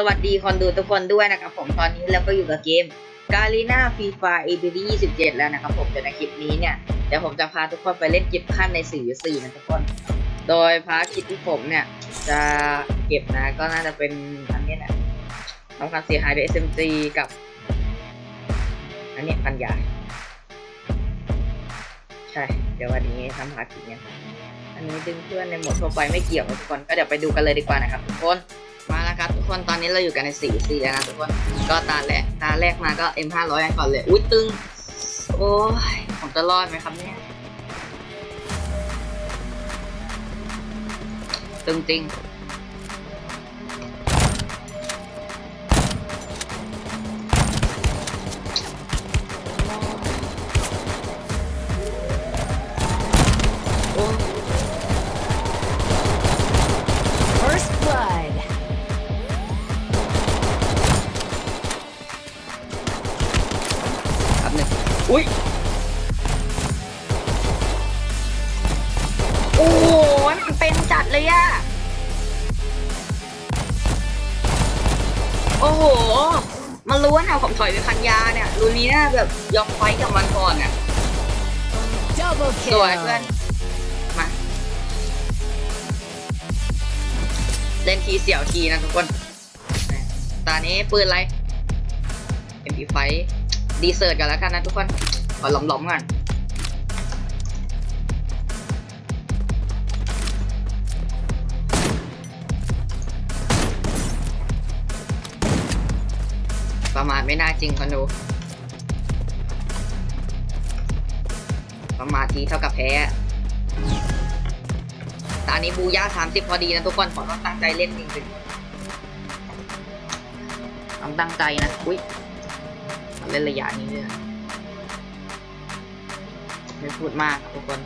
สวัสดีคนดูทุกคนด้วยนะครับผมตอนนี้เราก็อยู่กับเกม g a r i n a Free Fire EP ที่27 แล้วนะครับผมเดี๋ยวในคลิปนี้เนี่ยเดี๋ยวผมจะพาทุกคนไปเล่นกิฟต์ขั้นใน4 4นะทุกคน โดยภารกิจที่ผมเนี่ยจะเก็บนะก็น่าจะเป็นอันนี้แหละทำความเสียหายด้วย SMG กับ อันนี้ปัญญา ใช่ เดี๋ยววันนี้ทำภารกิจเนี่ยอันนี้ดึงเพื่อนในหมดทั่วไปไม่เกี่ยวทุกคนก็เดี๋ยวไปดูกันเลยดีกว่านะครับทุกคน มาแล้วครับทุกคนตอนนี้เราอยู่กันในสี่สี่แล้วนะทุกคนก็ตาแรกตาแรกมาก็ M 5 0 0กันก่อนเลยอุ้ยตึง โอ้ยผมจะรอดไหมครับเนี่ยตึงจริง เป็นจัดเลยอะโอ้โห มันรู้ว่าแนวผมถอยไปพันยาเนี่ยรูนี้น่าแบบยอมไฟท์กับมันก่อนอะ Double สวยเพื่อน kill. มา เล่นทีเสี่ยวทีนะทุกคน ตอนนี้ปืนอะไร MP ไฟดีเซิร์ตกันแล้วกันนะทุกคน ขอหลอมๆก่อน ประมาทไม่น่าจริงคนดู ประมาททีเท่ากับแพ้ตอนนี้บูย่าสามสิบพอดีนะทุกคนขอต้องตั้งใจเล่นจริงๆต้องตั้งใจนะอุ้ยเล่นระยะนี้เลยไม่พูดมากครับทุกคน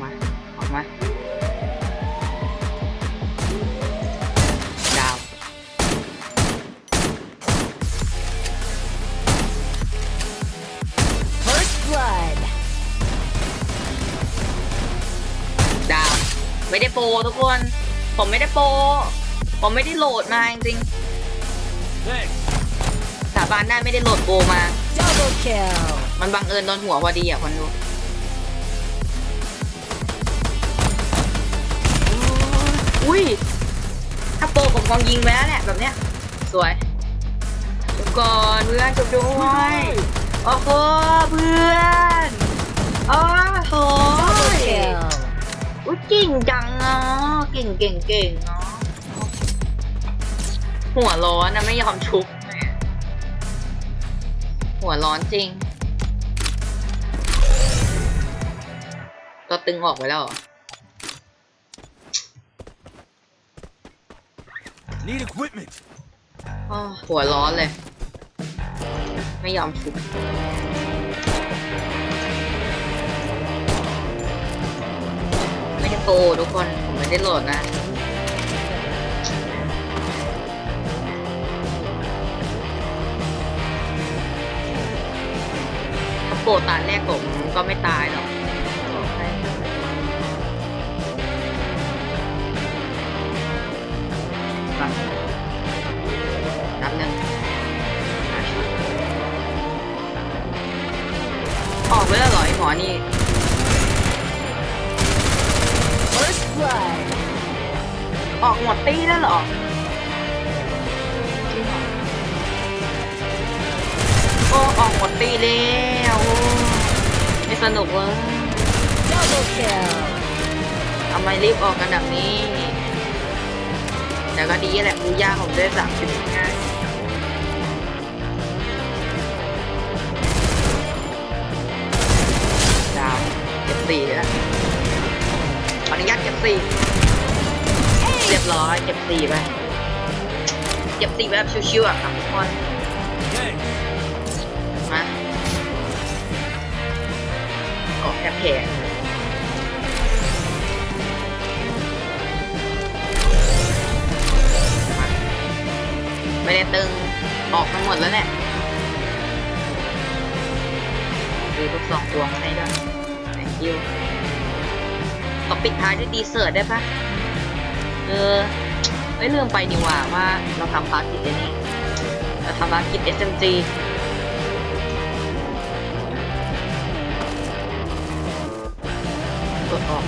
มาออกมา ไม่ได้โปรทุกคน ผมไม่ได้โปรผมไม่ได้โหลดมาจริงๆสาบานได้ไม่ได้โหลดโปรมา Double kill. มันบังเอิญโดนหัวพอดีอะคนดูอุ้ย ถ้าโปรผมคงยิงไปแล้วแหละแบบเนี้ย สวยจุบก่อนเพื่อนจุบด้วยโอ้โหเพื่อน โอ้โห Double kill. อุ้ยเก่งจังอะเก่งเก่งเก่งเนาะหัวร้อนนะไม่ยอมชุบ หัวร้อนจริงตัวตึงออกไปแล้วเหรอ Need equipment. อ้อหัวร้อนเลย ไม่ยอมชุบ ไม่ได้โปรทุกคน ผมไม่ได้โหลดนะ ถ้าโปรตาแรกผมก็ไม่ตายหรอกอกให้ฟังนับหนึ่งหาชุดออกไปแล้วเหรอไอหมอนี่ ออกหมดตี้แล้วเหรอโอ้ออกหมดตีแล้วไม่สนุกเลย Double kill. ทำไมรีบออกกันแบบนี้ แต่ก็ดีแหละบูย่าผมได้สามสิบง่ายดาวเก็บสี่แล้วขออนุญาตเก็บสี่ เรียบร้อยเก็บสี่ไปเก็บสี่แบบชิวๆอะครับทุกคนมาเกาะแค่แพงมาไม่ได้ตึงออกทั้งหมดแล้วแหละดูทุกสองตัวให้ด้วย thank you ขอปิดท้ายด้วยดีเซอร์ได้ปะ เออไม่ลืมไปนี่หว่าว่าเราทำภารกิจอันนี้เราทำภารกิจ SMG กดออก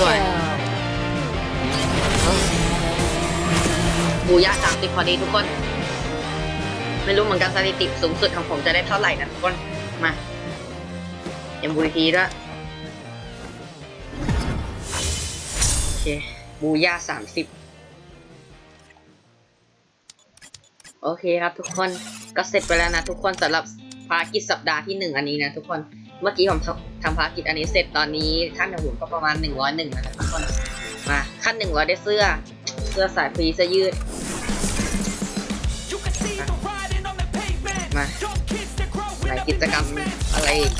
Double Right. kill. บูยะสามสิบพอดีทุกคน ไม่รู้เหมือนกันสถิติสูงสุดของผมจะได้เท่าไหร่นะทุกคน มายังบูทีด้วยโอเค บูย่าสามสิบโอเคครับทุกคนก็เสร็จไปแล้วนะทุกคนสำหรับภารกิจสัปดาห์ที่หนึ่งอันนี้นะทุกคน เมื่อกี้ผมทำภารกิจอันนี้เสร็จตอนนี้ขั้นของผมก็ประมาณหนึ่งร้อยหนึ่งแล้วนะทุกคนมาขั้นหนึ่งร้อยได้เสื้อ เสื้อสายฟรีเสื้อยืด มา Young kids that grow ไหน in กิจกรรมอะไรอีก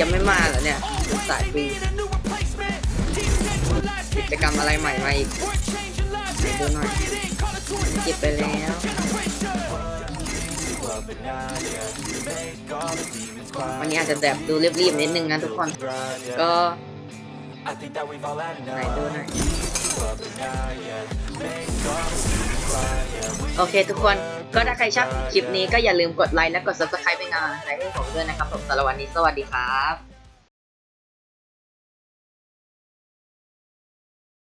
ยังไม่มาเหรอเนี่ยสายฟรีกิจกรรมอะไรใหม่มาอีกดูหน่อยเก็บไปแล้ว วันนี้อาจจะแบบดูรีบๆนิดนึงนะทุกคน ก็ไหนดูหน่อยโอเคทุกคน ก็ถ้าใครชอบคลิปนี้ก็อย่าลืมกดไลค์และกด subscribe เป็นกำลังใจให้ผมด้วยนะครับผมสำหรับวันนี้สวัสดีครับ